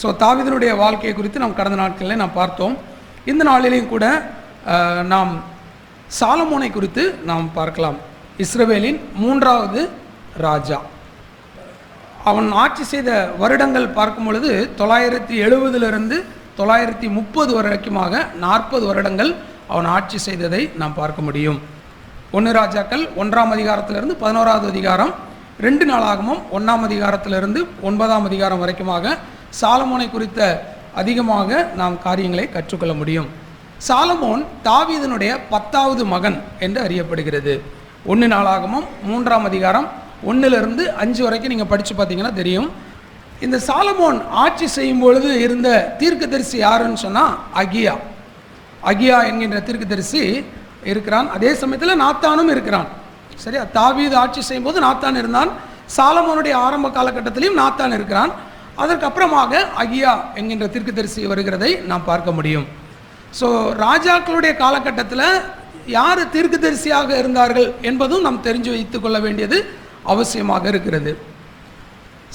So தாவிதனுடைய வாழ்க்கையை குறித்து நாம் கடந்த நாட்களில் நாம் பார்த்தோம். இந்த நாளிலேயும் கூட நாம் சாலமோனை குறித்து நாம் பார்க்கலாம். இஸ்ரவேலின் மூன்றாவது ராஜா. அவன் ஆட்சி செய்த வருடங்கள் பார்க்கும் பொழுது தொள்ளாயிரத்தி எழுபதிலிருந்து தொள்ளாயிரத்தி முப்பது வரைக்குமாக நாற்பது வருடங்கள் அவன் ஆட்சி செய்ததை நாம் பார்க்க முடியும். ஒன்று ராஜாக்கள் ஒன்றாம் அதிகாரத்திலிருந்து பதினோராவது அதிகாரம் ரெண்டு நாளாகவும் ஒன்றாம் அதிகாரத்திலிருந்து ஒன்பதாம் அதிகாரம் வரைக்குமாக சாலமோனை குறித்த அதிகமாக நாம் காரியங்களை கற்றுக்கொள்ள முடியும். சாலமோன் தாவீதனுடைய பத்தாவது மகன் என்று அறியப்படுகிறது. ஒன்று நாளாகமும் மூன்றாம் அதிகாரம் ஒன்றுலேருந்து அஞ்சு வரைக்கும் நீங்கள் படித்து பார்த்தீங்கன்னா தெரியும். இந்த சாலமோன் ஆட்சி செய்யும் பொழுது இருந்த தீர்க்கதரிசி யாருன்னு சொன்னால் அகியா. அகியா என்கின்ற தீர்க்கதரிசி இருக்கிறான். அதே சமயத்தில் நாத்தானும் இருக்கிறான். சரியா? தாவீது ஆட்சி செய்யும்போது நாத்தான் இருந்தான். சாலமோனுடைய ஆரம்ப காலகட்டத்திலையும் நாத்தான் இருக்கிறான். அதற்கப்புறமாக அகியா என்கின்ற தீர்க்கதரிசி வருகிறதை நாம் பார்க்க முடியும். ஸோ ராஜாக்களுடைய காலகட்டத்தில் யார் தீர்க்கதரிசியாக இருந்தார்கள் என்பதும் நாம் தெரிஞ்சு வைத்துக் கொள்ள வேண்டியது அவசியமாக இருக்கிறது.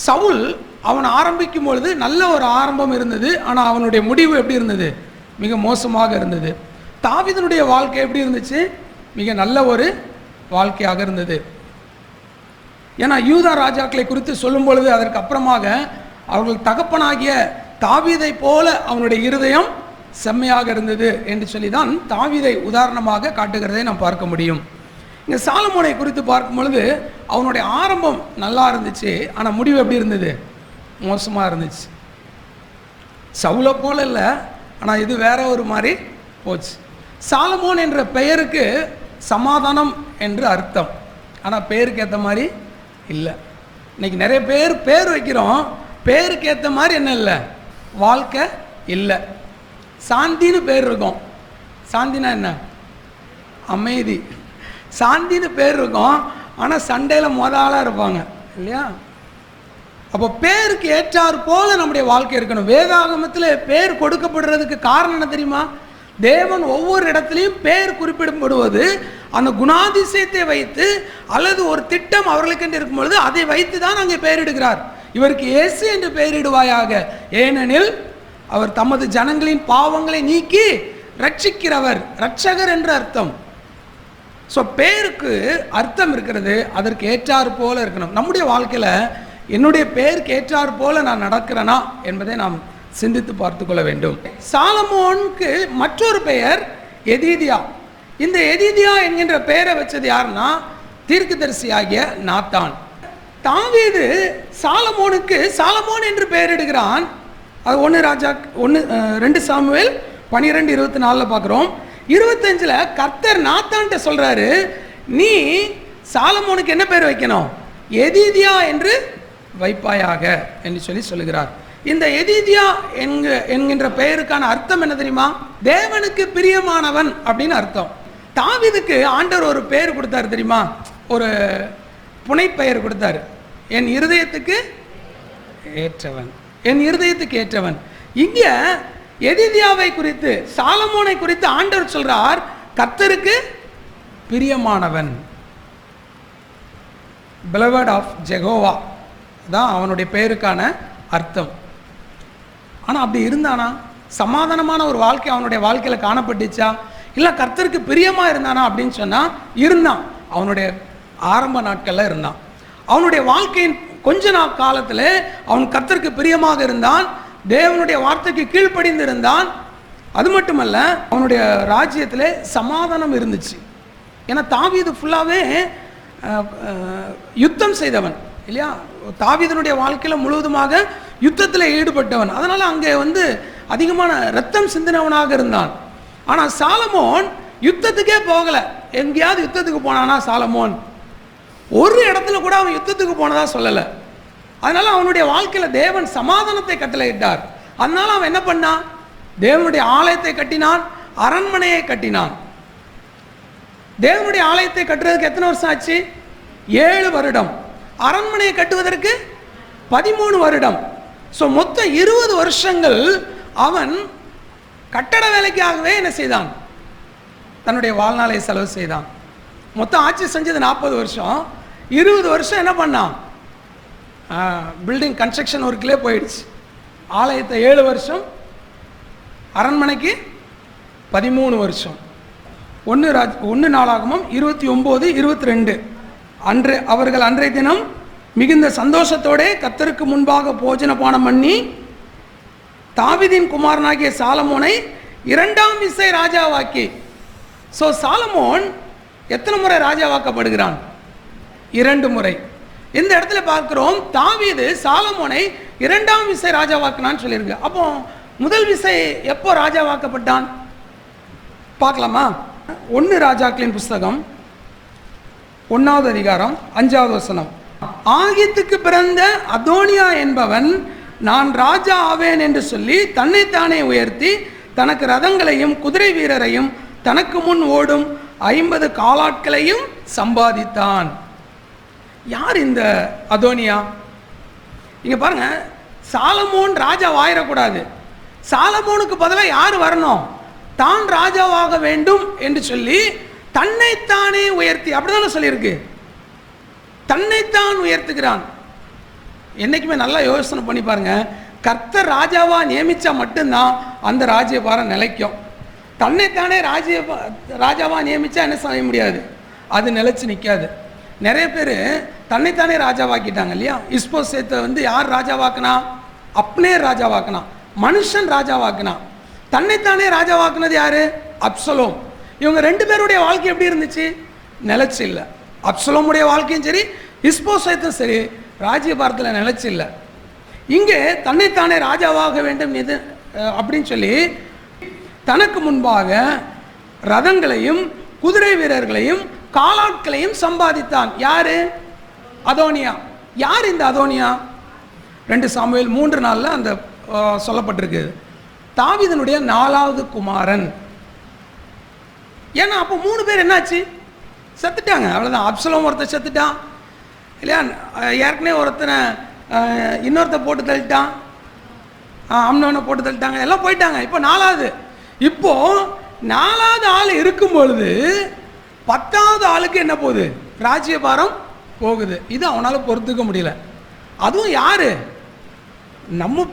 சவுல் அவன் ஆரம்பிக்கும் பொழுது நல்ல ஒரு ஆரம்பம் இருந்தது. ஆனால் அவனுடைய முடிவு எப்படி இருந்தது? மிக மோசமாக இருந்தது. தாவிதனுடைய வாழ்க்கை எப்படி இருந்துச்சு? மிக நல்ல ஒரு வாழ்க்கையாக இருந்தது. ஏன்னா யூதா ராஜாக்களை குறித்து சொல்லும் பொழுது அதற்கு அப்புறமாக அவர்கள் தகப்பனாகிய தாவீதை போல அவனுடைய இருதயம் செம்மையாக இருந்தது என்று சொல்லி தான் தாவீதை உதாரணமாக காட்டுகிறதை நாம் பார்க்க முடியும். இங்கே சாலமோனை குறித்து பார்க்கும் பொழுது அவனுடைய ஆரம்பம் நல்லா இருந்துச்சு ஆனால் முடிவு எப்படி இருந்தது? மோசமாக இருந்துச்சு. சவுளை போல இல்லை ஆனால் இது வேற ஒரு மாதிரி போச்சு. சாலமோன் என்ற பெயருக்கு சமாதானம் என்று அர்த்தம். ஆனால் பேருக்கு ஏற்ற மாதிரி இல்லை. இன்னைக்கு நிறைய பேர் பேர் வைக்கிறோம் பேருக்கு ஏற்ற மாதிரி என்ன இல்லை? வாழ்க்கை இல்லை. சாந்தின்னு பேர் இருக்கும். சாந்தினா என்ன? அமைதி. சாந்தின்னு பேர் இருக்கும். ஆனால் சண்டையில் முதலாக இருப்பாங்க. இல்லையா? அப்போ பேருக்கு ஏற்றார் போல நம்முடைய வாழ்க்கை இருக்கணும். வேதாகமத்தில் பேர் கொடுக்கப்படுறதுக்கு காரணம் என்ன தெரியுமா? தேவன் ஒவ்வொரு இடத்துலையும் பேர் குறிப்பிடப்படுவது அந்த குணாதிசயத்தை வைத்து அல்லது ஒரு திட்டம் அவர்களுக்கென்று இருக்கும் பொழுது அதை வைத்து தான் அங்கே பெயரிடுகிறார். இவருக்கு இயேசு என்று பெயரிடுவாயாக. ஏனெனில் அவர் தமது ஜனங்களின் பாவங்களை நீக்கி ரட்சிக்கிறவர் ரட்சகர் என்று அர்த்தம். ஸோ பேருக்கு அர்த்தம் இருக்கிறது அதற்கு ஏற்றாறு போல இருக்கணும். நம்முடைய வாழ்க்கையில் என்னுடைய பேருக்கு ஏற்றாறு போல நான் நடக்கிறேனா என்பதை நாம் சிந்தித்து பார்த்து கொள்ள வேண்டும். சாலமோனுக்கு மற்றொரு பெயர் எதீதியா. இந்த எதீதியா என்கின்ற பெயரை வச்சது யாருன்னா தீர்க்கதரிசியாகிய நாத்தான். தாவீது சாலமோனுக்கு சாலமோன் என்று பெயரிடுகிறான். அது ஒன்று ராஜா ஒன்று ரெண்டு சாமுவேல் பன்னிரெண்டு இருபத்தி நாலில் பார்க்குறோம். இருபத்தஞ்சில் கர்த்தர் நாத்தான்ட்ட சொல்கிறாரு நீ சாலமோனுக்கு என்ன பேர் வைக்கணும்? எதீதியா என்று வைப்பாயாக என்று சொல்லி சொல்லுகிறார். இந்த எதீதியா என்க என்கின்ற பெயருக்கான அர்த்தம் என்ன தெரியுமா? தேவனுக்கு பிரியமானவன் அப்படின்னு அர்த்தம். தாவிதுக்கு ஆண்டவர் ஒரு பெயர் கொடுத்தாரு தெரியுமா? ஒரு புனைப்பெயர் கொடுத்தாரு. என் இருதயத்துக்கு ஏற்றவன். என் இருதயத்துக்கு ஏற்றவன். இங்க எதிதியாவை குறித்து சாலமோனை குறித்து ஆண்டவர் சொல்றார் கர்த்தருக்கு பிரியமானவன். பிளவட் ஆஃப் ஜெகோவா தான் அவனுடைய பெயருக்கான அர்த்தம். ஆனால் அப்படி இருந்தானா? சமாதானமான ஒரு வாழ்க்கை அவனுடைய வாழ்க்கையில் காணப்பட்டுச்சா? இல்லை கர்த்தருக்கு பிரியமாக இருந்தானா அப்படின்னு சொன்னால் இருந்தான். அவனுடைய ஆரம்ப நாட்களில் இருந்தான். அவனுடைய வாழ்க்கையின் கொஞ்ச நாள் காலத்தில் அவன் கர்த்தருக்கு பிரியமாக இருந்தான் தேவனுடைய வார்த்தைக்கு கீழ்ப்படிந்து இருந்தான் அது மட்டுமல்ல அவனுடைய ராஜ்யத்தில் சமாதானம் இருந்துச்சு. ஏன்னா தாவீது ஃபுல்லாகவே யுத்தம் செய்தவன் இல்லையா? தாவீதனுடைய வாழ்க்கையில் முழுவதுமாக யுத்தத்தில் ஈடுபட்டவன். அதனால் அங்கே வந்து அதிகமான ரத்தம் சிந்தினவனாக இருந்தான். ஆனால் சாலமோன் யுத்தத்துக்கே போகலை. எங்கேயாவது யுத்தத்துக்கு போனானா சாலமோன்? ஒரு இடத்துல கூட அவன் யுத்தத்துக்கு போனதா சொல்லலை. அதனால் அவனுடைய வாழ்க்கையில் தேவன் சமாதானத்தை கட்டளையிட்டார். அதனால் அவன் என்ன பண்ணான்? தேவனுடைய ஆலயத்தை கட்டினான் அரண்மனையை கட்டினான். தேவனுடைய ஆலயத்தை கட்டுறதுக்கு எத்தனை வருஷம் ஆச்சு? ஏழு வருடம். அரண்மனையை கட்டுவதற்கு பதிமூணு வருடம். ஸோ மொத்தம் இருபது வருஷங்கள் அவன் கட்டட வேலைக்காகவே என்ன செய்தான்? தன்னுடைய வாழ்நாளை செலவு செய்தான். மொத்தம் ஆட்சி செஞ்சது நாற்பது வருஷம். இருபது வருஷம் என்ன பண்ணான்? பில்டிங் கன்ஸ்ட்ரக்ஷன் ஒர்க்கிலே போயிடுச்சு. ஆலயத்தை ஏழு வருஷம் அரண்மனைக்கு பதிமூணு வருஷம். ஒன்று ராஜ் ஒன்று நாளாகமும் இருபத்தி ஒம்பது இருபத்தி ரெண்டு. அன்று அவர்கள் அன்றைய தினம் மிகுந்த சந்தோஷத்தோடே கத்தருக்கு முன்பாக போஜன பானம் பண்ணி தாவிதின் குமாரனாகிய சாலமோனை இரண்டாம் இசை ராஜாவாக்கி. ஸோ சாலமோன் எத்தனை முறை ராஜாவாக்கப்படுகிறான்? இரண்டு முறை. இந்த இடத்துல பார்க்கிறோம் தாவீது சாலமோனை இரண்டாம் விசை ராஜாவாக்கினான்னு சொல்லியிருக்கு. அப்போ முதல் விசை எப்போ ராஜாவாக்கப்பட்டான்? பார்க்கலாமா? ஒன்று ராஜாக்களின் புஸ்தகம் ஒன்றாவது அதிகாரம் அஞ்சாவது வசனம். ஆகியத்துக்கு பிறந்த அதோனியா என்பவன் நான் ராஜா ஆவேன் என்று சொல்லி தன்னைத்தானே உயர்த்தி தனக்கு ரதங்களையும் குதிரை வீரரையும் தனக்கு முன் ஓடும் ஐம்பது காலாட்களையும் சம்பாதித்தான். யார் இந்த அதோனியா? இங்கே பாருங்க சாலமோன் ராஜா ஆயிடக்கூடாது சாலமோனுக்கு பதிலாக யார் வரணும்? தான் ராஜாவாக வேண்டும் என்று சொல்லி தன்னைத்தானே உயர்த்தி அப்படிதானே சொல்லியிருக்கு. தன்னைத்தான் உயர்த்துகிறான். என்னைக்குமே நல்லா யோசனை பண்ணி பாருங்க கர்த்தர் ராஜாவாக நியமித்தா மட்டும்தான் அந்த ராஜ்யபாரம் நிலைக்கும். தன்னைத்தானே ராஜ்ய ராஜாவாக நியமித்தா என்ன செய்ய முடியாது? அது நிலைச்சு நிற்காது நிறைய பேர் தன்னைத்தானே ராஜாவாக்கிட்டாங்க இல்லையா? இஸ்போ சேத்தை வந்து யார் ராஜாவாக்குனா? அப்னே ராஜாவாக்குனா. மனுஷன் ராஜாவாக்குனா. தன்னைத்தானே ராஜாவாக்குனது யார்? அப்சலோம். இவங்க ரெண்டு பேருடைய வாழ்க்கை எப்படி இருந்துச்சு? நிலச்சி இல்லை. அப்சலோமுடைய வாழ்க்கையும் சரி இஸ்போசைத்தும் சரி ராஜ்யபாரத்தில் நிலச்சி இல்லை. இங்கே தன்னைத்தானே ராஜாவாக வேண்டும் எது அப்படின்னு சொல்லி தனக்கு முன்பாக ரதங்களையும் குதிரை வீரர்களையும் காலாட்களையும் சம்பாதித்தான். யாரு? அதோனியா. யார் இந்த அதோனியா? ரெண்டு சாமுவேல் மூன்று நாளில் அந்த சொல்லப்பட்டிருக்கு. தாவிதனுடைய நாலாவது குமாரன். ஏன்னா அப்போ மூணு பேர் என்னாச்சு? செத்துட்டாங்க. அவ்வளோதான் அப்சலம் ஒருத்தன் செத்துட்டான். இல்லையா? ஏற்கனவே ஒருத்தனை இன்னொருத்த போட்டு தள்ளிட்டான். அம்னவனை போட்டு தள்ளிட்டாங்க. எல்லாம் போயிட்டாங்க. இப்போ நாலாவது. இப்போ நாலாவது ஆள் இருக்கும் பொழுது பத்தாவது ஆளுக்கு என்ன போகுது? ராஜ்யபாரம் போகுது. இது அவனால் பொறுத்துக்க முடியல. அதுவும் யாரு? நம்ம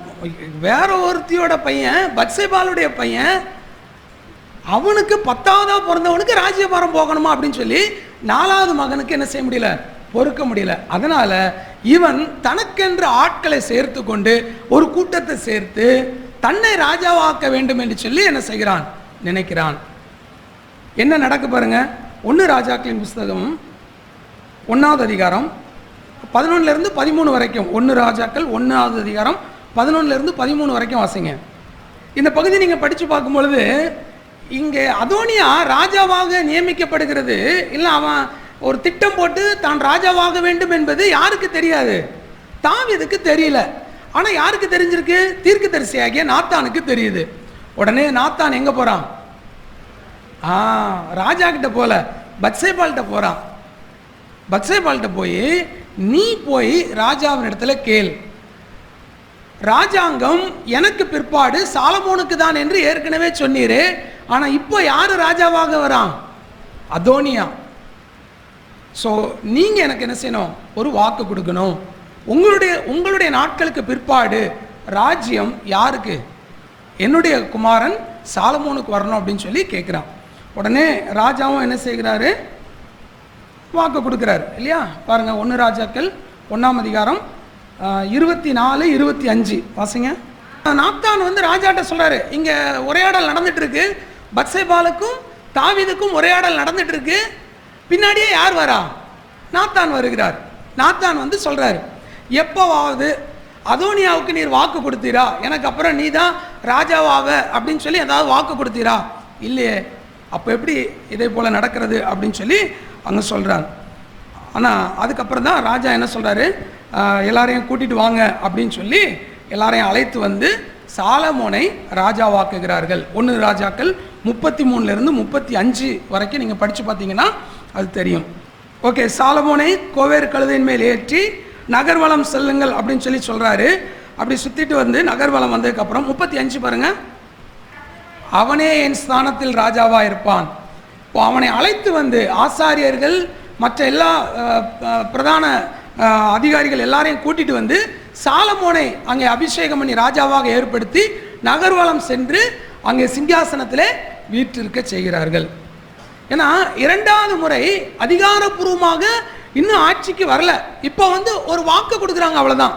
வேற ஒருத்தியோட பையன் பத்சேபாலுடைய பையன் அவனுக்கு பத்தாவதா பிறந்தவனுக்கு ராஜ்யபாரம் போகணுமா அப்படின்னு சொல்லி நாலாவது மகனுக்கு என்ன செய்ய முடியல? பொறுக்க முடியல. அதனால இவன் தனக்கென்று ஆட்களை சேர்த்து கொண்டு ஒரு கூட்டத்தை சேர்த்து தன்னை ராஜாவாக்க வேண்டும் என்று சொல்லி என்ன செய்கிறான்? நினைக்கிறான். என்ன நடக்கு பாருங்க? ஒன்று ராஜாக்களின் புஸ்தகம் ஒன்றாவது அதிகாரம் பதினொன்னுலேருந்து பதிமூணு வரைக்கும். ஒன்று ராஜாக்கள் ஒன்றாவது அதிகாரம் பதினொன்னுலேருந்து பதிமூணு வரைக்கும் வாசிங்க. இந்த பகுதி நீங்கள் படித்து பார்க்கும்பொழுது இங்கே அதோனியா ராஜாவாக நியமிக்கப்படுகிறது. இல்லை அவன் ஒரு திட்டம் போட்டு தான் ராஜாவாக வேண்டும் என்பது யாருக்கு தெரியாது? தாவிதுக்கு தெரியல. ஆனால் யாருக்கு தெரிஞ்சிருக்கு? தீர்க்கதரிசியாகிய நாத்தானுக்கு தெரியுது. உடனே நாத்தான் எங்கே போகிறான் ஆ ராஜா கிட்ட போல பத்சேபால்கிட்ட போகிறான் பத்சேபால்கிட்ட போய் நீ போய் ராஜாவின் இடத்துல கேள். ராஜாங்கம் எனக்கு பிற்பாடு சாலமோனுக்கு தான் என்று ஏற்கனவே சொன்னீரே ஆனால் இப்போ யார் ராஜாவாக வரான்? அதோனியா. ஸோ நீங்கள் எனக்கு என்ன செய்யணும்? ஒரு வாக்கு கொடுக்கணும். உங்களுடைய உங்களுடைய நாட்களுக்கு பிற்பாடு ராஜ்யம் யாருக்கு? என்னுடைய குமாரன் சாலமோனுக்கு வரணும் அப்படின்னு சொல்லி கேட்குறான் உடனே ராஜாவும் என்ன செய்கிறாரு? வாக்கு கொடுக்குறாரு இல்லையா? பாருங்கள் ஒன்று ராஜாக்கள் ஒன்றாம் அதிகாரம் இருபத்தி நாலு இருபத்தி அஞ்சு வாசிங்க. நாத்தான் வந்து ராஜாட்ட சொல்கிறாரு இங்கே உரையாடல் நடந்துட்டுருக்கு. பத்சேபாலுக்கும் தாவிதுக்கும் உரையாடல் நடந்துட்டுருக்கு. பின்னாடியே யார் வரா? நாத்தான் வருகிறார். நாத்தான் வந்து சொல்கிறாரு எப்போவாவது அதோனியாவுக்கு நீர் வாக்கு கொடுத்தீரா? எனக்கு அப்புறம் நீ தான் ராஜாவாவ அப்படின்னு சொல்லி ஏதாவது வாக்கு கொடுத்தீரா? இல்லையே. அப்போ எப்படி இதே போல் நடக்கிறது அப்படின்னு சொல்லி அங்கே சொல்கிறாங்க ஆனால் அதுக்கப்புறம் தான் ராஜா என்ன சொல்கிறாரு எல்லாரையும் கூட்டிட்டு வாங்க அப்படின்னு சொல்லி எல்லாரையும் அழைத்து வந்து சாலமோனை ராஜாவாக்குகிறார்கள். ஒன்று ராஜாக்கள் முப்பத்தி மூணுலேருந்து முப்பத்தி அஞ்சு வரைக்கும் நீங்கள் படித்து பார்த்தீங்கன்னா அது தெரியும். ஓகே சாலமோனை கோவேறு கழுதையின் மேல் ஏற்றி நகர்வலம் செல்லுங்கள் அப்படின்னு சொல்லி சொல்கிறாரு அப்படி சுற்றிட்டு வந்து நகர்வலம் வந்ததுக்கப்புறம் முப்பத்தி அஞ்சு பாருங்கள் அவனே என் ஸ்தானத்தில் ராஜாவாக இருப்பான். இப்போ அவனை அழைத்து வந்து ஆசாரியர்கள் மற்ற எல்லா பிரதான அதிகாரிகள் எல்லாரையும் கூட்டிட்டு வந்து சாலமோனை அங்கே அபிஷேகம் பண்ணி ராஜாவாக ஏற்படுத்தி நகர்வலம் சென்று அங்கே சிங்காசனத்தில் வீற்றிருக்க செய்கிறார்கள். ஏன்னா இரண்டாவது முறை அதிகாரப்பூர்வமாக இன்னும் ஆட்சிக்கு வரல. இப்போ வந்து ஒரு வாக்கு கொடுக்குறாங்க அவ்வளோதான்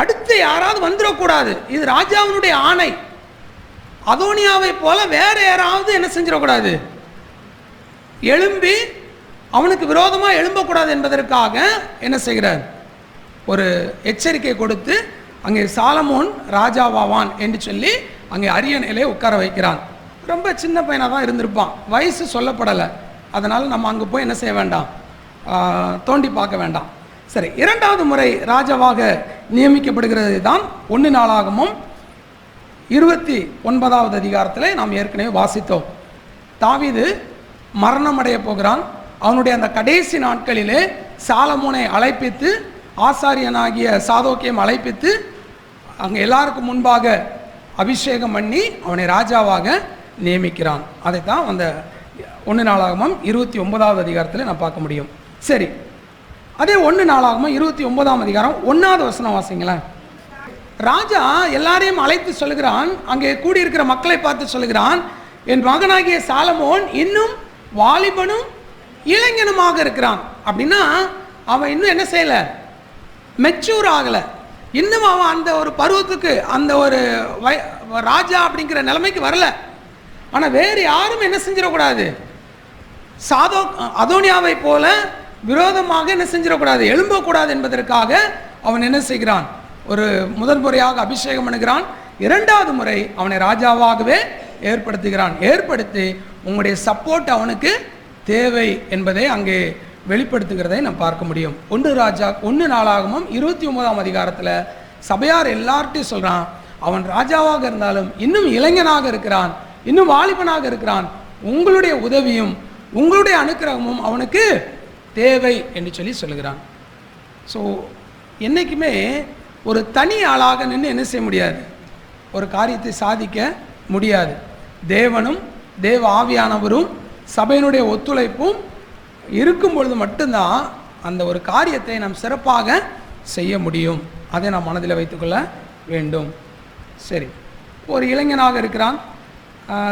அடுத்து யாராவது வந்துடக்கூடாது. இது ராஜாவினுடைய ஆணை. அதோனியாவை போல வேற யாராவது என்ன செஞ்சிடக்கூடாது? எழும்பி அவனுக்கு விரோதமாக எழும்பக்கூடாது என்பதற்காக என்ன செய்கிறார்? ஒரு எச்சரிக்கை கொடுத்து அங்கே சாலமோன் ராஜாவாவான் என்று சொல்லி அங்கே அரியணையிலே உட்கார வைக்கிறான். ரொம்ப சின்ன பையனாக தான் இருந்திருப்பான். வயசு சொல்லப்படலை. அதனால் நம்ம அங்கே போய் என்ன செய்ய வேண்டாம்? தோண்டி பார்க்க வேண்டாம். சரி இரண்டாவது முறை ராஜாவாக நியமிக்கப்படுகிறது தான் ஒன்று நாளாகமும் இருபத்தி ஒன்பதாவது அதிகாரத்தில் நாம் ஏற்கனவே வாசித்தோம். தாவிது மரணம் போகிறான். அவனுடைய அந்த கடைசி நாட்களிலே சாலமோனை அழைப்பித்து ஆசாரியனாகிய சாதோக்கியம் அழைப்பித்து அங்கே எல்லாருக்கும் முன்பாக அபிஷேகம் பண்ணி அவனை ராஜாவாக நியமிக்கிறான். அதைத்தான் அந்த ஒன்று நாளாகமும் இருபத்தி ஒன்பதாவது அதிகாரத்தில் நான் பார்க்க முடியும். சரி. அதே ஒன்று நாளாகுமா இருபத்தி ஒன்பதாம் அதிகாரம் ஒன்றாவது வசனம் வாசிங்களேன். ராஜா எல்லாரையும் அழைத்து சொல்லுகிறான் அங்கே கூடியிருக்கிற மக்களை பார்த்து சொல்லுகிறான் என் மகனாகிய சாலமோன் இன்னும் வாலிபனும் இளைஞனுமாக இருக்கிறான். அப்படின்னா அவன் இன்னும் என்ன செய்யலை? மெச்சூர் ஆகலை. இன்னும் அவன் அந்த ஒரு பருவத்துக்கு அந்த ஒரு வய ராஜா அப்படிங்கிற நிலைமைக்கு வரல. ஆனால் வேறு யாரும் என்ன செஞ்சிடக்கூடாது? சாதோ அதோனியாவை போல விரோதமாக என்ன செஞ்சிடக்கூடாது? எழும்பக்கூடாது என்பதற்காக அவன் என்ன செய்கிறான்? ஒரு முதல் முறையாக அபிஷேகம் பண்ணுகிறான். இரண்டாவது முறை அவனை ராஜாவாகவே ஏற்படுத்துகிறான். ஏற்படுத்தி உங்களுடைய சப்போர்ட் அவனுக்கு தேவை என்பதை அங்கே வெளிப்படுத்துகிறதை நாம் பார்க்க முடியும். ஒன்று ராஜா ஒன்று நாளாகமும் இருபத்தி ஒன்பதாம் அதிகாரத்தில் சபையார் எல்லார்ட்டையும் சொல்கிறான் அவன் ராஜாவாக இருந்தாலும் இன்னும் இளைஞனாக இருக்கிறான் இன்னும் வாலிபனாக இருக்கிறான். உங்களுடைய உதவியும் உங்களுடைய அனுக்கிரகமும் அவனுக்கு தேவை என்று சொல்லி சொல்லுகிறான். ஸோ என்றைக்குமே ஒரு தனி ஆளாக நின்று என்ன செய்ய முடியாது? ஒரு காரியத்தை சாதிக்க முடியாது. தேவனும் தேவ ஆவியானவரும் சபையினுடைய ஒத்துழைப்பும் இருக்கும் பொழுது மட்டும்தான் அந்த ஒரு காரியத்தை நாம் சிறப்பாக செய்ய முடியும். அதை நாம் மனதில் வைத்துக்கொள்ள வேண்டும். சரி. ஒரு இளைஞனாக இருக்கிறான்.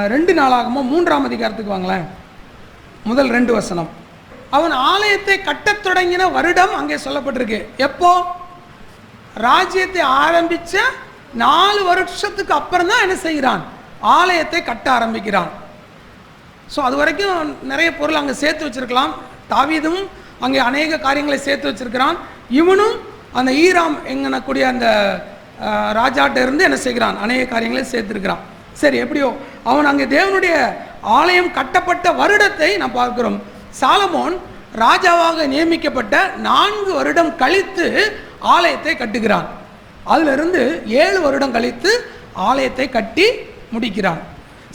ரெண்டு நாளாகமோ? மூன்றாம் அதிகாரத்துக்கு வாங்களேன். முதல் ரெண்டு வசனம். அவன் ஆலயத்தை கட்டத் தொடங்கின வருடம் அங்கே சொல்லப்பட்டிருக்கு. எப்போ? ராஜ்யத்தை ஆரம்பித்த நாலு வருஷத்துக்கு அப்புறம் தான் என்ன செய்கிறான்? ஆலயத்தை கட்ட ஆரம்பிக்கிறான். ஸோ அது வரைக்கும் நிறைய பொருள் அங்கே சேர்த்து வச்சிருக்கலாம். தாவீதும் அங்கே அநேக காரியங்களை சேர்த்து வச்சுருக்கிறான். இவனும் அந்த ஈராம் எங்கனக்கூடிய அந்த ராஜாட்ட இருந்து என்ன செய்கிறான்? அநேக காரியங்களை சேர்த்துருக்கிறான். சரி எப்படியோ அவன் அங்கே தேவனுடைய ஆலயம் கட்டப்பட்ட வருடத்தை நான் பார்க்கிறோம். சாலமோன் ராஜாவாக நியமிக்கப்பட்ட நான்கு வருடம் கழித்து ஆலயத்தை கட்டுகிறான். அதிலிருந்து ஏழு வருடம் கழித்து ஆலயத்தை கட்டி முடிக்கிறான்.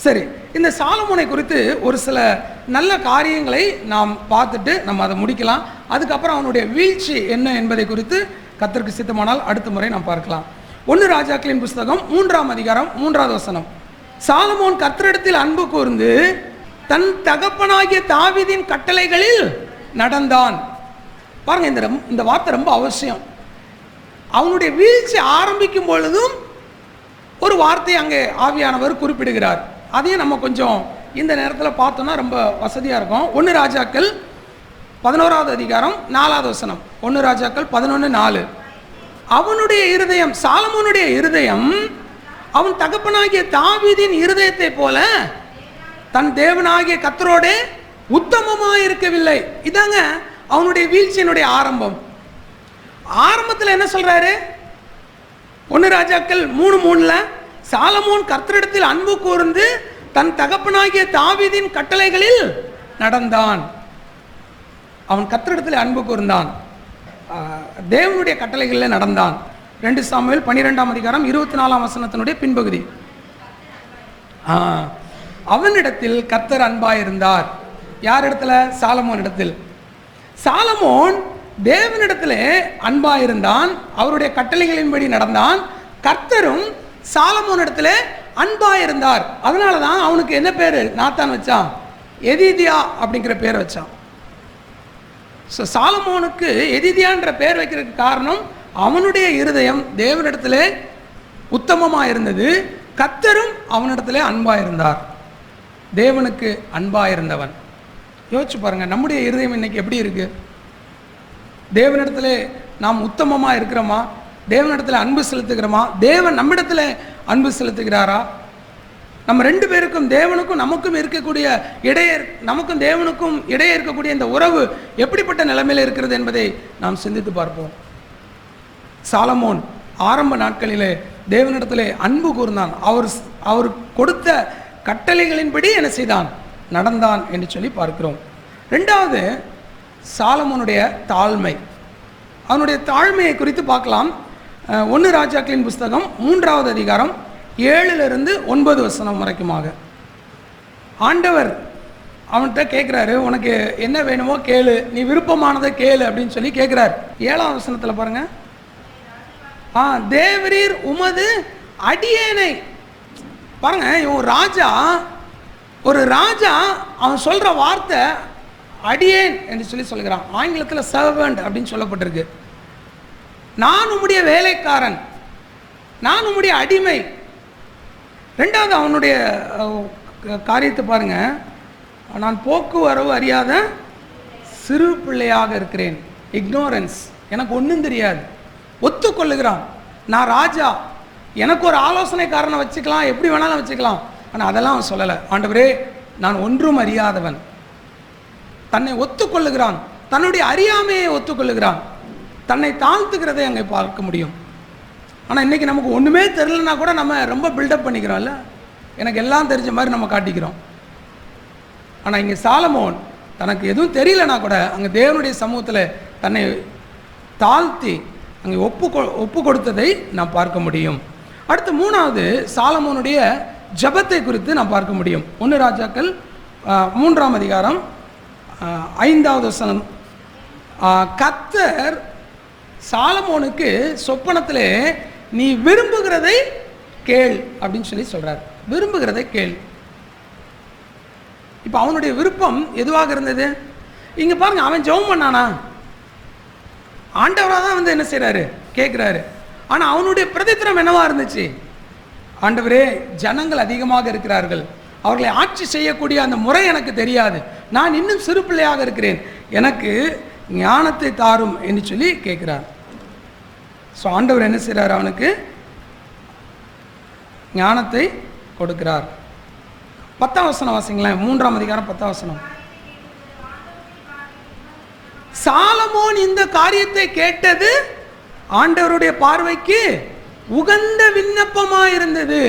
சரி இந்த சாலமோனை குறித்து ஒரு சில நல்ல காரியங்களை நாம் பார்த்துட்டு நம்ம அதை முடிக்கலாம். அதுக்கப்புறம் அவனுடைய வீழ்ச்சி என்ன என்பதை குறித்து கத்தருக்கு சித்தமானால் அடுத்த முறை நாம் பார்க்கலாம். ஒன்று ராஜாக்களின் புஸ்தகம் மூன்றாம் அதிகாரம் மூன்றாவது வசனம். சாலமோன் கத்திரிடத்தில் அன்பு கூர்ந்து தன் தகப்பனாகிய தாவிதின் கட்டளைகளில் நடந்தான். பாருங்க இந்த இந்த வார்த்தை ரொம்ப அவசியம். அவனுடைய வீழ்ச்சி ஆரம்பிக்கும் பொழுதும் ஒரு வார்த்தை அங்கே ஆவியானவர் குறிப்பிடுகிறார். அதையும் நம்ம கொஞ்சம் இந்த நேரத்தில் பார்த்தோம்னா ரொம்ப வசதியாக இருக்கும். ஒன்று ராஜாக்கள் பதினோராவது அதிகாரம் நாலாவது வசனம். ஒன்று ராஜாக்கள் பதினொன்று நாலு. அவனுடைய இருதயம் சாலமோனுடைய இருதயம் அவன் தகப்பனாகிய தாவீதின் இருதயத்தை போல தன் தேவனாகிய கத்தரோடே உத்தமமாக இருக்கவில்லை. இதாங்க அவனுடைய வீழ்ச்சியினுடைய ஆரம்பம். ஆரம்பத்தில் என்ன சொல்கிறாரு ஒன்று ராஜாக்கள் மூணு மூணில் சாலமோன் கர்த்தரிடத்தில் அன்பு கூர்ந்து தன் தகப்பனாகிய தாவிதின் கட்டளைகளில் நடந்தான். அவன் கத்திரிடத்தில் அன்பு கூர்ந்தான். தேவனுடைய கட்டளைகளில் நடந்தான். ரெண்டு சாமுவேல் பன்னிரெண்டாம் அதிகாரம் இருபத்தி நாலாம் வசனத்தினுடைய பின்பகுதி. ஆ, அவனிடத்தில் கத்தர் அன்பாயிருந்தார். யார் இடத்துல சாலமோன் இடத்தில் சாலமோன் தேவனிடத்தில் அன்பாயிருந்தான் அவருடைய கட்டளைகளின்படி நடந்தான் கர்த்தரும் சாலமோன் இடத்துல அன்பாயிருந்தார். அதனால தான் அவனுக்கு என்ன பேர்? நாத்தான் வச்சான். எதிதியா அப்படிங்கிற பேர் வச்சான். ஸோ சாலமோனுக்கு எதிதியான்ற பேர் வைக்கிறதுக்கு காரணம் அவனுடைய இருதயம் தேவனிடத்திலே உத்தமமாக இருந்தது கத்தரும் அவனிடத்திலே அன்பாக இருந்தார் தேவனுக்கு அன்பாக இருந்தவன். யோசிச்சு பாருங்க நம்முடைய இருதயம் இன்னைக்கு எப்படி இருக்கு? தேவனிடத்துல நாம் உத்தமமாக இருக்கிறோமா? தேவனிடத்தில் அன்பு செலுத்துகிறோமா? தேவன் நம்மிடத்தில் அன்பு செலுத்துகிறாரா? நம்ம ரெண்டு பேருக்கும் தேவனுக்கும் நமக்கும் இருக்கக்கூடிய இடையே நமக்கும் தேவனுக்கும் இடையே இருக்கக்கூடிய இந்த உறவு எப்படிப்பட்ட நிலைமையில் இருக்கிறது என்பதை நாம் சிந்தித்து பார்ப்போம். சாலமோன் ஆரம்ப நாட்களிலே தேவனிடத்திலே அன்பு கூர்ந்தான். அவர் அவர் கொடுத்த கட்டளைகளின்படி என்ன செய்தான்? நடந்தான் என்று சொல்லி பார்க்கிறோம். ரெண்டாவது சாலமோனுடைய தாழ்மை. அவனுடைய தாழ்மையை குறித்து பார்க்கலாம். ஒன்று ராஜாக்களின் புஸ்தகம் மூன்றாவது அதிகாரம் ஏழுலேருந்து ஒன்பது வசனம் வரைக்குமாக. ஆண்டவர் அவன்கிட்ட கேட்குறாரு உனக்கு என்ன வேணுமோ கேளு. நீ விருப்பமானதை கேளு அப்படின்னு சொல்லி கேட்குறாரு. ஏழாம் வசனத்தில் பாருங்க. ஆ தேவரீர் உமது அடியேனை பாருங்க இவன் ராஜா. ஒரு ராஜா அவன் சொல்ற வார்த்தை அடியேன் என்று சொல்லி சொல்கிறான் ஆங்கிலத்தில் சர்வன்ட் அப்படின்னு சொல்லப்பட்டிருக்கு. நான் உம்முடைய வேலைக்காரன். நான் உம்முடைய அடிமை. ரெண்டாவது அவனுடைய காரியத்தை பாருங்க. நான் போக்குவரவு அறியாத சிறு பிள்ளையாக இருக்கிறேன். இக்னோரன்ஸ் எனக்கு ஒன்றும் தெரியாது. ஒத்துக்கொள்ளுகிறான். நான் ராஜா. எனக்கு ஒரு ஆலோசனைக்காரனை வச்சுக்கலாம் எப்படி வேணாலும் வச்சுக்கலாம். ஆனால் அதெல்லாம் அவன் சொல்லலை. ஆண்டவரே நான் ஒன்றும் அறியாதவன். தன்னை ஒத்துக்கொள்ளுகிறான். தன்னுடைய அறியாமையை ஒத்துக்கொள்ளுகிறான். தன்னை தாழ்த்துக்கிறதை அங்கே பார்க்க முடியும். ஆனால் இன்றைக்கி நமக்கு ஒன்றுமே தெரிலனா கூட நம்ம ரொம்ப பில்டப் பண்ணிக்கிறோம்ல. எனக்கு எல்லாம் தெரிஞ்ச மாதிரி நம்ம காட்டிக்கிறோம். ஆனால் இங்கே சாலமோன் தனக்கு எதுவும் தெரியலனா கூட அங்கே தேவனுடைய சமூகத்தில் தன்னை தாழ்த்தி அங்கே ஒப்பு கொ- ஒப்பு கொடுத்ததை நாம் பார்க்க முடியும். அடுத்து மூணாவது சாலமோனுடைய ஜெபத்தை குறித்து நாம் பார்க்க முடியும். ஒன்று ராஜாக்கள் மூன்றாம் அதிகாரம் ஐந்தாவது வசனம். கத்தர் சாலமோனுக்கு சொப்பனத்தில் நீ விரும்புகிறதை கேள் அப்படின்னு சொல்லி சொல்கிறார் விரும்புகிறதை கேள். இப்போ அவனுடைய விருப்பம் எதுவாக இருந்தது? இங்கே பாருங்க அவன் ஜெபம் பண்ணானா? ஆண்டவராக தான் வந்து என்ன செய்கிறாரு கேட்குறாரு ஆனா அவனுடைய பிரதித்திரம் என்னவா இருந்துச்சு? ஆண்டவரே ஜனங்கள் அதிகமாக இருக்கிறார்கள். அவர்களை ஆட்சி செய்யக்கூடிய அந்த முறை எனக்கு தெரியாது. நான் இன்னும் சிறு பிள்ளையாக இருக்கிறேன். எனக்கு ஞானத்தை தாரும் என்று சொல்லி கேட்கிறார். ஸோ ஆண்டவர் என்ன செய்கிறார் அவனுக்கு? ஞானத்தை கொடுக்கிறார். பத்தாம் வசனம் வாசிங்களேன். மூன்றாம் அதிகாரம் பத்தாம் வசனம். சாலமோன் இந்த காரியத்தை கேட்டது ஆண்டவருடைய பார்வைக்கு உகந்த விண்ணப்பமாக இருந்தது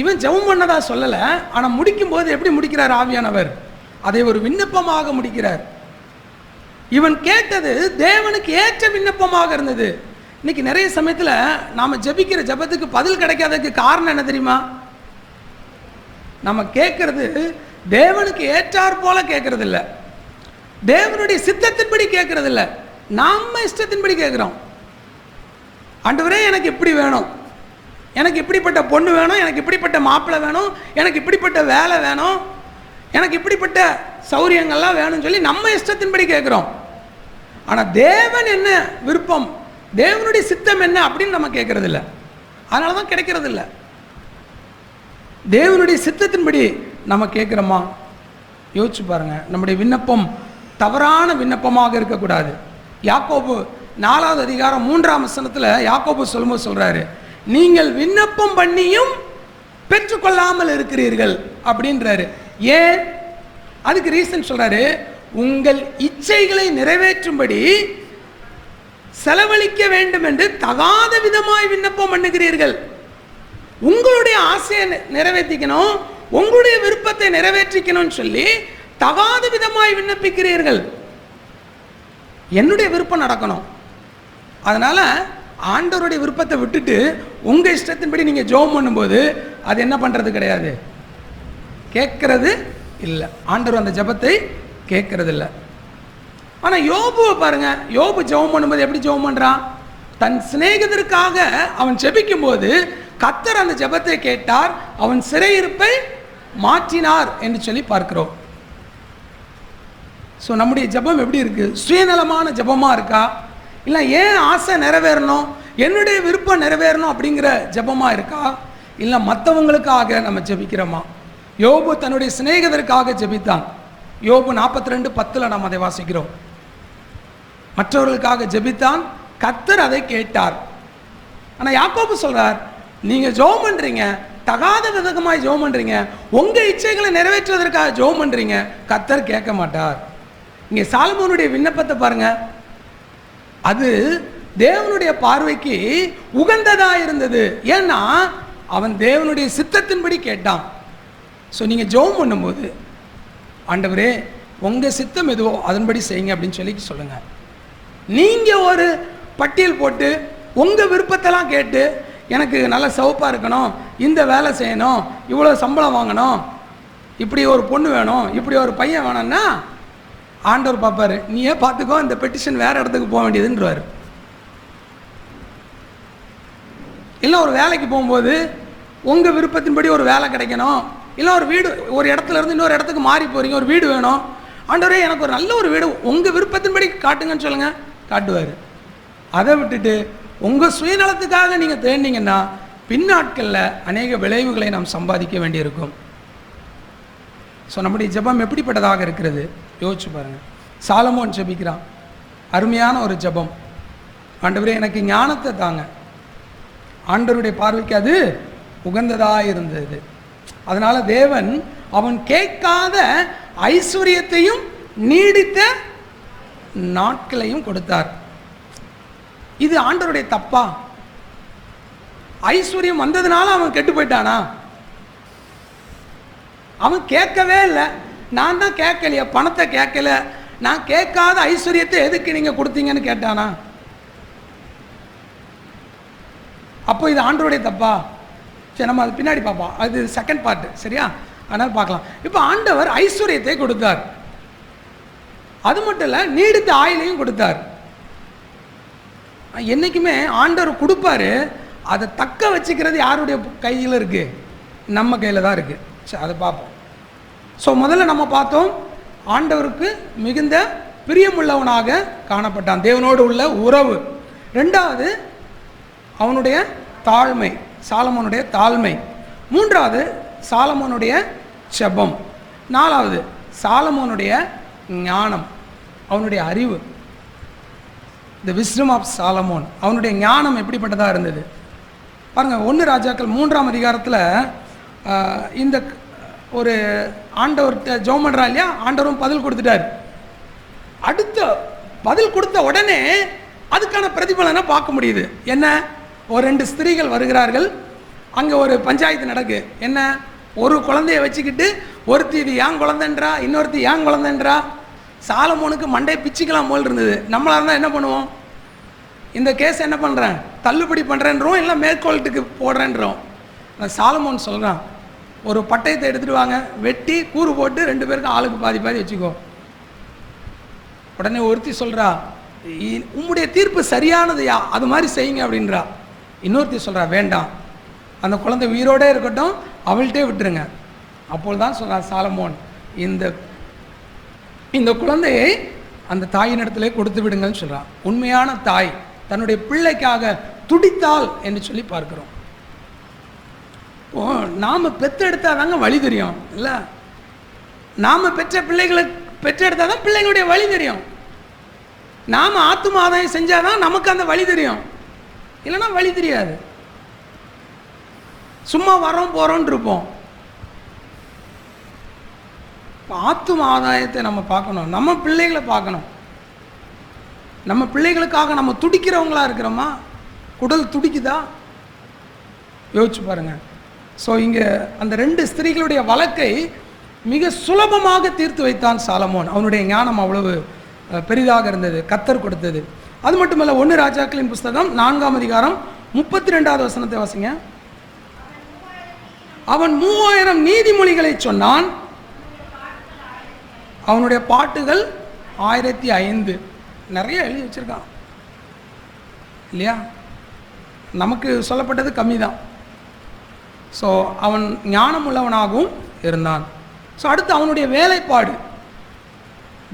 இவன் ஜெபம் பண்ணதா சொல்லலை. ஆனால் முடிக்கும் போது எப்படி முடிக்கிறார் ஆவியானவர்? அதை ஒரு விண்ணப்பமாக முடிக்கிறார். இவன் கேட்டது தேவனுக்கு ஏற்ற விண்ணப்பமாக இருந்தது. இன்னைக்கு நிறைய சமயத்தில் நாம் ஜெபிக்கிற ஜெபத்துக்கு பதில் கிடைக்காததுக்கு காரணம் என்ன தெரியுமா? நம்ம கேட்கறது தேவனுக்கு ஏற்றார் போல கேட்கறது இல்ல தேவனுடைய சித்தத்தின்படி கேட்கறது நாம் நம்ம இஷ்டத்தின்படி கேட்குறோம் ஆண்டவரே எனக்கு இப்படி வேணும். எனக்கு இப்படிப்பட்ட பொண்ணு வேணும் எனக்கு இப்படிப்பட்ட மாப்பிள்ளை வேணும் எனக்கு இப்படிப்பட்ட வேலை வேணும் எனக்கு இப்படிப்பட்ட சௌரியங்கள்லாம் வேணும்னு சொல்லி நம்ம இஷ்டத்தின்படி கேட்குறோம். ஆனால் தேவன் என்ன விருப்பம்? தேவனுடைய சித்தம் என்ன அப்படின்னு நம்ம கேட்கறது இல்லை அதனால தான் கிடைக்கிறது இல்லை தேவனுடைய சித்தத்தின்படி நம்ம கேட்குறோமா? யோசிச்சு பாருங்கள் நம்முடைய விண்ணப்பம் தவறான விண்ணப்பமாக இருக்கக்கூடாது. யாக்கோபு நாலாவது அதிகாரம் மூன்றாம் வசனத்தில் யாக்கோபு சொல்லும்போது சொல்கிறாரு நீங்கள் விண்ணப்பம் பண்ணியும் பெற்றுக்கொள்ளாமல் இருக்கிறீர்கள் அப்படின்றாரு. ஏன்? அதுக்கு ரீசன் சொல்கிறாரு உங்கள் இச்சைகளை நிறைவேற்றும்படி செலவழிக்க வேண்டும் என்று தகாத விதமாய் விண்ணப்பம் பண்ணுகிறீர்கள். உங்களுடைய ஆசையை நிறைவேற்றிக்கணும் உங்களுடைய விருப்பத்தை நிறைவேற்றிக்கணும்னு சொல்லி தகாத விதமாய் விண்ணப்பிக்கிறீர்கள். என்னுடைய விருப்பம் நடக்கணும். அதனால் ஆண்டவருடைய விருப்பத்தை விட்டுட்டு உங்கள் இஷ்டத்தின்படி நீங்கள் ஜெபம் பண்ணும்போது அது என்ன பண்ணுறது கிடையாது. கேட்கறது இல்லை. ஆண்டவர் அந்த ஜெபத்தை கேட்கறது இல்லை. ஆனால் யோபுவை பாருங்க. யோபு ஜெபம் பண்ணும்போது எப்படி ஜெபம் பண்ணுறான் தன் சிநேகிதருக்காக அவன் ஜெபிக்கும் போது கத்தர் அந்த ஜெபத்தை கேட்டார். அவன் சிறையிருப்பை மாற்றினார் என்று சொல்லி பார்க்கிறோம். ஸோ நம்முடைய ஜெபம் எப்படி இருக்குது சுயநலமான ஜபமாக இருக்கா? இல்லை ஏன் ஆசை நிறைவேறணும்? என்னுடைய விருப்பம் நிறைவேறணும் அப்படிங்கிற ஜெபமாக இருக்கா? இல்லை மற்றவங்களுக்காக நம்ம ஜெபிக்கிறோமா? யோபு தன்னுடைய சிநேகிதருக்காக ஜெபித்தான். யோபு நாற்பத்தி ரெண்டு பத்தில் நாம் அதை வாசிக்கிறோம். மற்றவர்களுக்காக ஜெபித்தான். கத்தர் அதை கேட்டார். ஆனால் யாக்கோபு சொல்கிறார் நீங்கள் ஜெபம் பண்ணுறீங்க தகாத விதகமாய் ஜோம் பண்ணுறீங்க உங்கள் இச்சைகளை நிறைவேற்றுவதற்காக ஜோம் பண்ணுறீங்க கத்தர் கேட்க மாட்டார். இங்கே சால்மோனுடைய விண்ணப்பத்தை பாருங்கள் அது தேவனுடைய பார்வைக்கு உகந்ததா இருந்தது. ஏன்னா அவன் தேவனுடைய சித்தத்தின்படி கேட்டான். ஸோ நீங்கள் ஜெபம் பண்ணும்போது ஆண்டவரே உங்கள் சித்தம் எதுவோ அதன்படி செய்யுங்க அப்படின்னு சொல்லி சொல்லுங்கள் நீங்கள் ஒரு பட்டியல் போட்டு உங்கள் விருப்பத்தெல்லாம் கேட்டு எனக்கு நல்ல சிவப்பாக இருக்கணும் இந்த வேலை செய்யணும் இவ்வளோ சம்பளம் வாங்கணும் இப்படி ஒரு பொண்ணு வேணும் இப்படி ஒரு பையன் வேணும்னா ஆண்டவர் பார்ப்பாரு நீயே பார்த்துக்கோ அந்த பெட்டிஷன் வேறு இடத்துக்கு போக வேண்டியதுன்றவார். இல்லை ஒரு வேலைக்கு போகும்போது உங்கள் விருப்பத்தின்படி ஒரு வேலை கிடைக்கணும். இல்லை ஒரு வீடு ஒரு இடத்துல இருந்து இன்னொரு இடத்துக்கு மாறி போகிறீங்க ஒரு வீடு வேணும். ஆண்டவரே எனக்கு ஒரு நல்ல ஒரு வீடு உங்கள் விருப்பத்தின்படி காட்டுங்கன்னு சொல்லுங்கள் காட்டுவார். அதை விட்டுட்டு உங்கள் சுயநலத்துக்காக நீங்கள் தேடினீங்கன்னா பின்னாட்களில் அநேக விளைவுகளை நாம் சம்பாதிக்க வேண்டியிருக்கும். ஸோ நம்முடைய ஜபம் எப்படிப்பட்டதாக இருக்கிறது? யோசிச்சு பாருங்கள் சாலமோன் ஜெபிக்கிறான். அருமையான ஒரு ஜெபம். ஆண்டவரே எனக்கு ஞானத்தை தாங்க. ஆண்டவருடைய பார்வைக்கு அது உகந்ததாக இருந்தது. அதனால தேவன் அவன் கேட்காத ஐஸ்வர்யத்தையும் நீடித்த நாட்களையும் கொடுத்தார். இது ஆண்டவருடைய தப்பா? ஐஸ்வர்யம் வந்ததுனால அவன் கெட்டு போயிட்டானா? அவன் கேட்கவே இல்லை. நான் தான் கேட்கலையே பணத்தை கேட்கல. நான் கேட்காத ஐஸ்வர்யத்தை எதுக்கு நீங்கள் கொடுத்தீங்கன்னு கேட்டானா? அப்போ இது ஆண்டவருடைய தப்பா? சரி நம்ம அது பின்னாடி பார்ப்போம். அது செகண்ட் பார்ட்டு சரியா? அதனால் பார்க்கலாம். இப்போ ஆண்டவர் ஐஸ்வர்யத்தை கொடுத்தார். அது மட்டும் இல்லை நீடித்த ஆயிலையும் கொடுத்தார். என்றைக்குமே ஆண்டவர் கொடுப்பாரு. அதை தக்க வச்சுக்கிறது யாருடைய கையில் இருக்குது நம்ம கையில் தான் இருக்குது சரி அதை பார்ப்போம். ஸோ முதல்ல நம்ம பார்த்தோம் ஆண்டவருக்கு மிகுந்த பிரியமுள்ளவனாக காணப்பட்டான். தேவனோடு உள்ள உறவு. ரெண்டாவது அவனுடைய தாழ்மை சாலமோனுடைய தாழ்மை. மூன்றாவது சாலமோனுடைய செபம். நாலாவது சாலமோனுடைய ஞானம் அவனுடைய அறிவு. த விஸ்டம் ஆஃப் சாலமோன் அவனுடைய ஞானம் எப்படிப்பட்டதாக இருந்தது? பாருங்கள் ஒன்று ராஜாக்கள் மூன்றாம் அதிகாரத்தில் இந்த ஒரு ஆண்டவர்கிட்ட ஜோம் பண்ணுறா இல்லையா? ஆண்டவரும் பதில் கொடுத்துட்டார். அடுத்த பதில் கொடுத்த உடனே அதுக்கான பிரதிபலனை பார்க்க முடியுது. என்ன? ஒரு ரெண்டு ஸ்திரீகள் வருகிறார்கள். அங்கே ஒரு பஞ்சாயத்து நடக்கு. என்ன? ஒரு குழந்தைய வச்சுக்கிட்டு ஒருத்தி இது ஏன் குழந்தைன்றா? இன்னொருத்தி ஏன் குழந்தைன்றா? சாலமோனுக்கு மண்டை பிச்சுக்கலாம் போல் இருந்தது. நம்மளாக இருந்தால் என்ன பண்ணுவோம்? இந்த கேஸ் என்ன பண்ணுறேன் தள்ளுபடி பண்ணுறேன்றோம் இல்லை மேற்கோள்ட்டுக்கு போடுறேன்றோம்? நான் சாலமோன் சொல்கிறான் ஒரு பட்டயத்தை எடுத்துகிட்டு வாங்க. வெட்டி கூறு போட்டு ரெண்டு பேருக்கும் ஆளுக்கு பாதி பாதி வச்சுக்கோ. உடனே ஒருத்தி சொல்கிறா உம்முடைய தீர்ப்பு சரியானதுயா? அது மாதிரி செய்யுங்க அப்படின்றா. இன்னொருத்தி சொல்கிறா வேண்டாம். அந்த குழந்தை உயிரோடே இருக்கட்டும் அவள்கிட்டே விட்டுருங்க. அப்போது தான் சொல்கிறான் சாலமோன் இந்த இந்த குழந்தையை அந்த தாயின் கொடுத்து விடுங்கன்னு சொல்கிறான் உண்மையான தாய் தன்னுடைய பிள்ளைக்காக துடித்தாள் என்று சொல்லி பார்க்கிறோம். நாம் பெற்றெடுத்தா தாங்க வழி தெரியும். இல்லை? நாம் பெற்ற பிள்ளைகளை பெற்றெடுத்தா தான் பிள்ளைங்களுடைய வழி தெரியும். நாம் ஆத்தும ஆதாயம் செஞ்சால் தான் நமக்கு அந்த வழி தெரியும். இல்லைன்னா வழி தெரியாது. சும்மா வரோம் போகிறோன் இருப்போம். ஆத்தும ஆதாயத்தை நம்ம பார்க்கணும். நம்ம பிள்ளைகளை பார்க்கணும். நம்ம பிள்ளைகளுக்காக நம்ம துடிக்கிறவங்களா இருக்கிறோமா? குடல் துடிக்குதா? யோசிச்சு பாருங்க. ஸோ இங்கே அந்த ரெண்டு ஸ்திரீகளுடைய வழக்கை மிக சுலபமாக தீர்த்து வைத்தான் சாலமோன். அவனுடைய ஞானம் அவ்வளவு பெரிதாக இருந்தது கத்தர் கொடுத்தது. அது மட்டுமல்ல ஒன்று ராஜாக்களின் புஸ்தகம் நான்காம் அதிகாரம் முப்பத்தி ரெண்டாவது வசனத்தை வாசிங்க. அவன் மூவாயிரம் நீதிமொழிகளை சொன்னான். அவனுடைய பாட்டுகள் ஆயிரத்தி ஐந்து. நிறைய எழுதி வச்சிருக்கான். இல்லையா? நமக்கு சொல்லப்பட்டது கம்மி தான் ஸோ அவன் ஞானம் உள்ளவனாகவும் இருந்தான். ஸோ அடுத்து அவனுடைய வேலைப்பாடு.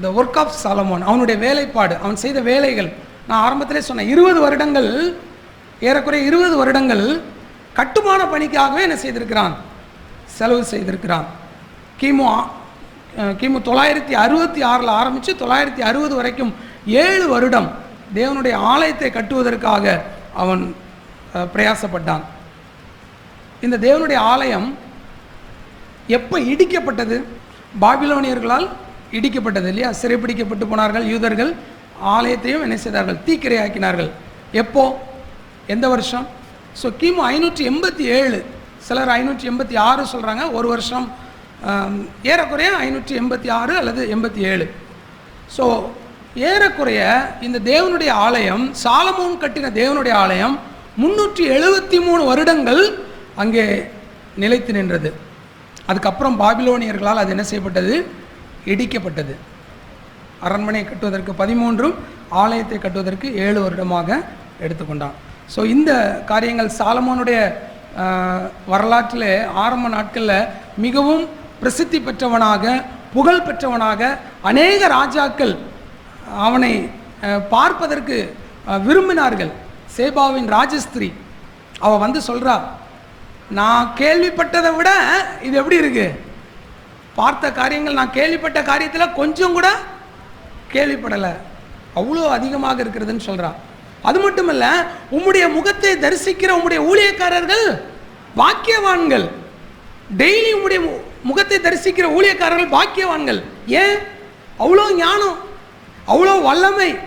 த ஒர்க் ஆஃப் சாலமோன் அவனுடைய வேலைப்பாடு. அவன் செய்த வேலைகள். நான் ஆரம்பத்திலே சொன்னேன் இருபது வருடங்கள் ஏறக்குறைய இருபது வருடங்கள் கட்டுமான பணிக்காகவே என்ன செய்திருக்கிறான். செலவு செய்திருக்கிறான். கிமு கிமு தொள்ளாயிரத்தி அறுபத்தி ஆறில் ஆரம்பித்து தொள்ளாயிரத்தி அறுபது வரைக்கும் ஏழு வருடம் தேவனுடைய ஆலயத்தை கட்டுவதற்காக அவன் பிரயாசப்பட்டான். இந்த தேவனுடைய ஆலயம் எப்போ இடிக்கப்பட்டது? பாபிலோனியர்களால் இடிக்கப்பட்டது இல்லையா? சிறைப்பிடிக்கப்பட்டு போனார்கள் யூதர்கள். ஆலயத்தையும் என்ன செய்தார்கள்? தீக்கிரையாக்கினார்கள். எப்போ? எந்த வருஷம்? ஸோ கிமு ஐநூற்றி எண்பத்தி ஏழு. சிலர் ஐநூற்றி எண்பத்தி ஆறு சொல்கிறாங்க ஒரு வருஷம் ஏறக்குறைய ஐநூற்றி எண்பத்தி ஆறு அல்லது எண்பத்தி ஏழு. ஸோ ஏறக்குறைய இந்த தேவனுடைய ஆலயம் சாலமோன் கட்டின தேவனுடைய ஆலயம் முன்னூற்றி எழுபத்தி மூணு வருடங்கள் அங்கே நிலைத்து நின்றது. அதுக்கப்புறம் பாபிலோனியர்களால் அது என்ன செய்யப்பட்டது? இடிக்கப்பட்டது. அரண்மனையை கட்டுவதற்கு பதிமூன்றும் ஆலயத்தை கட்டுவதற்கு ஏழு வருடமாக எடுத்துக்கொண்டான். ஸோ இந்த காரியங்கள் சாலமோனுடைய வரலாற்றில் ஆரம்ப நாட்களில் மிகவும் பிரசித்தி பெற்றவனாக புகழ் பெற்றவனாக அநேக ராஜாக்கள் அவனை பார்ப்பதற்கு விரும்பினார்கள். சேபாவின் ராஜஸ்திரி அவள் வந்து சொல்கிறாள் நான் கேள்விப்பட்டதை விட இது எப்படி இருக்கு? பார்த்த காரியங்கள் நான் கேள்விப்பட்ட காரியத்தில் கொஞ்சம் கூட கேள்விப்படலை. அவ்வளோ அதிகமாக இருக்கிறதுன்னு சொல்கிறான் அது மட்டும் இல்லை உம்முடைய முகத்தை தரிசிக்கிற உம்முடைய ஊழியக்காரர்கள் பாக்கியவான்கள். டெய்லி உம்முடைய மு- முகத்தை தரிசிக்கிற ஊழியக்காரர்கள் பாக்கியவான்கள். ஏன்? அவ்வளோ ஞானம் அவ்வளோ வல்லமை.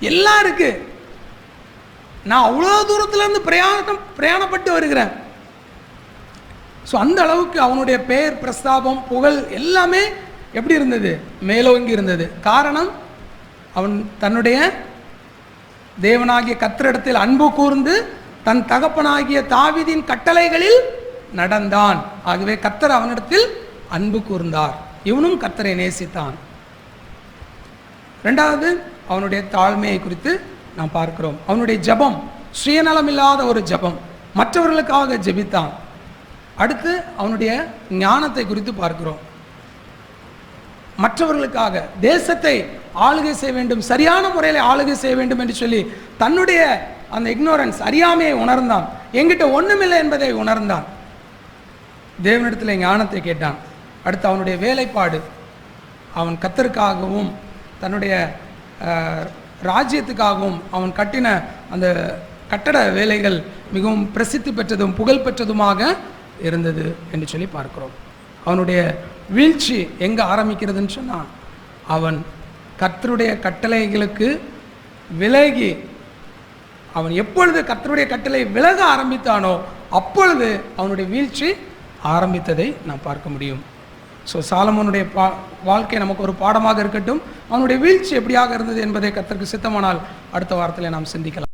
எல்லாம் இருக்குது நான் அவ்வளோ தூரத்துலேருந்து பிரயாணம் பிரயாணப்பட்டு வருகிறேன். ஸோ அந்த அளவுக்கு அவனுடைய பெயர் பிரஸ்தாபம் புகழ் எல்லாமே எப்படி இருந்தது? மேலோங்கி இருந்தது. காரணம் அவன் தன்னுடைய தேவனாகிய கத்திரிடத்தில் அன்பு கூர்ந்து தன் தகப்பனாகிய தாவிதின் கட்டளைகளில் நடந்தான். ஆகவே கத்தர் அவனிடத்தில் அன்பு கூர்ந்தார். இவனும் கத்தரை நேசித்தான். ரெண்டாவது அவனுடைய தாழ்மையை குறித்து நாம் பார்க்கிறோம். அவனுடைய ஜெபம் சுயநலமில்லாத ஒரு ஜெபம். மற்றவர்களுக்காக ஜெபித்தான். அடுத்து அவனுடைய ஞானத்தை குறித்து பார்க்கிறோம். மற்றவர்களுக்காக தேசத்தை ஆளுகை செய்ய வேண்டும் சரியான முறையில் ஆளுகை செய்ய வேண்டும் என்று சொல்லி தன்னுடைய அந்த இக்னோரன்ஸ் அறியாமையை உணர்ந்தான். என்கிட்ட ஒன்றுமில்லை என்பதை உணர்ந்தான். தேவனிடத்தில் ஞானத்தை கேட்டான். அடுத்து அவனுடைய வேலைப்பாடு. அவன் கத்தருக்காகவும் தன்னுடைய அஹ், ராஜ்யத்துக்காகவும் அவன் கட்டின அந்த கட்டட வேலைகள் மிகவும் பிரசித்தி பெற்றதும் புகழ் பெற்றதுமாக இருந்தது என்று சொல்லி பார்க்கிறோம். அவனுடைய வீழ்ச்சி எங்கே ஆரம்பிக்கிறதுன்னு சொன்னால் அவன் கர்த்தருடைய கட்டளைகளுக்கு விலகி அவன் எப்பொழுது கர்த்தருடைய கட்டளை விலக ஆரம்பித்தானோ அப்பொழுது அவனுடைய வீழ்ச்சி ஆரம்பித்ததை நாம் பார்க்க முடியும். ஸோ சாலமோனுடைய பா வாழ்க்கை நமக்கு ஒரு பாடமாக இருக்கட்டும். அவனுடைய வீழ்ச்சி எப்படியாக இருந்தது என்பதை கத்திற்கு சித்தமானால் அடுத்த வாரத்தில் நாம் சிந்திக்கலாம்.